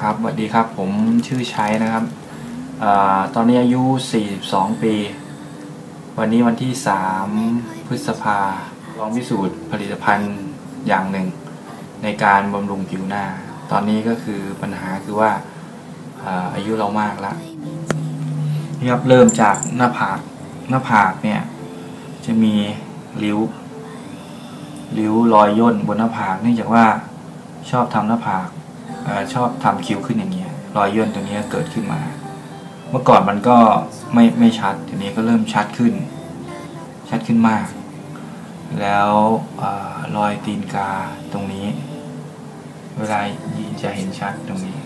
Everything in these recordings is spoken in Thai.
ครับสวัสดีครับผมชื่อชัยนะครับอตอนนี้อายุ 42 ปี วันนี้วันที่ 3 พฤษภาลองพิสูจน์ผลิตภัณฑ์อย่างหนึ่ง ในการบำรุงผิวหน้า ตอนนี้ก็คือปัญหาคือว่าอาอายุเรามากแล้วนี่ครับเริ่มจากหน้าผากหน้าผากเนี่ย จะมีริ้วริ้วรอยย่นบนหน้าผากเนื่องจากว่าชอบทำหน้าผาก อชอบทำคิ้วขึ้นอย่างเงี้ยรอยย่นตรงนี้เกิดขึ้นมา เมื่อก่อนมันก็ไม่ไม่ชัดทีนี้ก็เริ่มชัดขึ้น ชัดขึ้นมาก แล้วอรอยตีนกาตรงนี้ เวลายีจะเห็นชัดตรงนี้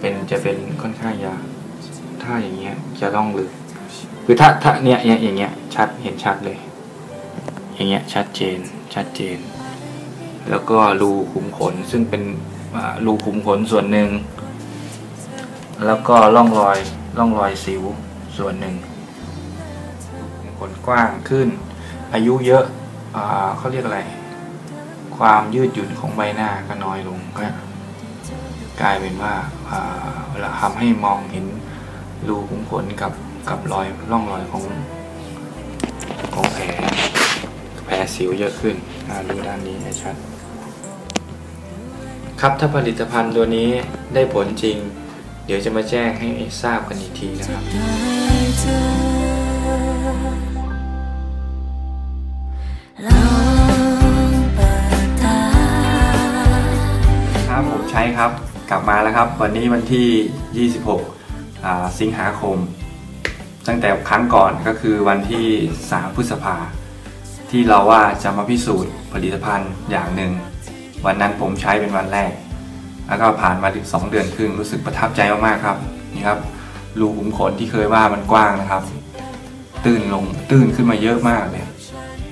เป็นจะเป็นค่อนข้างยาถ้าอย่างเงี้ยจะต้องลึกคือถ้าถ้าเนี้ยอย่างเงี้ยชัดเห็นชัดเลย อย่างเงี้ยชัดเจนชัดเจน แล้วก็รูขุมขนซึ่งเป็น รูขุมขนส่วนหนึ่ง แล้วก็ร่องรอยร่องรอยสิวส่วนหนึ่งขนกว้างขึ้น อายุเยอะอเขาเรียกอะไร ความยืดหยุ่นของใบหน้าก็น้อยลงก็กลายเป็นว่าเวลาทำให้มองเห็นรูขุมขนกับกับรอยร่องรอยของของแผลแผลสิวเยอะขึ้นดูด้านนี้ให้ชัด ครับถ้าผลิตภัณฑ์ตัวนี้ได้ผลจริง เดี๋ยวจะมาแจ้งให้ทราบกันอีกทีนะครับ ครับผมใช้ครับกลับมาแล้วครับ วันนี้วันที่ 26 สิงหาคม ตั้งแต่ครั้งก่อนก็คือวันที่ 3 พฤษภา ที่เราว่าจะมาพิสูจน์ผลิตภัณฑ์อย่างหนึ่ง วันนั้นผมใช้เป็นวันแรก แล้วก็ผ่านมาถึง2เดือนครึ่งรู้สึกประทับใจมากๆครับนี่ครับรูขุมขนที่เคยว่ามันกว้างนะครับ ตื้นลงตื้นขึ้นมาเยอะมากเลย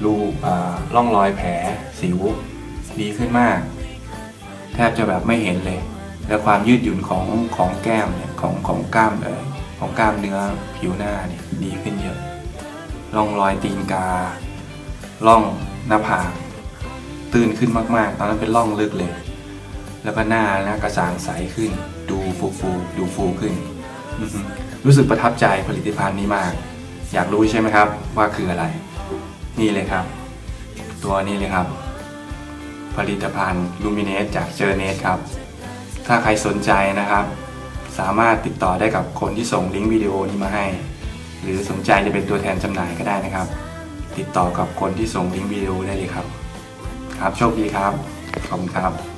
รูอ่าร่องรอยแผลสิวดีขึ้นมาก แทบจะแบบไม่เห็นเลย แล้วความยืดหยุ่นของของแก้มเนี่ยของของกล้ามเออของกล้ามเนื้อผิวหน้าเนี่ยดีขึ้นเยอะร่องรอยตีนกา ร่องหน้าผาก ตื่นขึ้นมากๆ ตอนนั้นเป็นร่องลึกเลย แล้วก็หน้าหน้ากระสางใสขึ้น ดูฟูฟูดูฟูขึ้น รู้สึกประทับใจผลิตภัณฑ์นี้มาก อยากรู้ใช่ไหมครับ ว่าคืออะไร นี่เลยครับ ตัวนี้เลยครับ ผลิตภัณฑ์ลูมิเนสจากเจอเนสครับ ถ้าใครสนใจนะครับ สามารถติดต่อได้กับคนที่ส่งลิงก์วิดีโอนี้มาให้ หรือสนใจจะเป็นตัวแทนจำหน่ายก็ได้นะครับ ติดต่อกับคนที่ส่งลิงก์วิดีโอได้เลยครับ ครับโชคดีครับขอบคุณครับ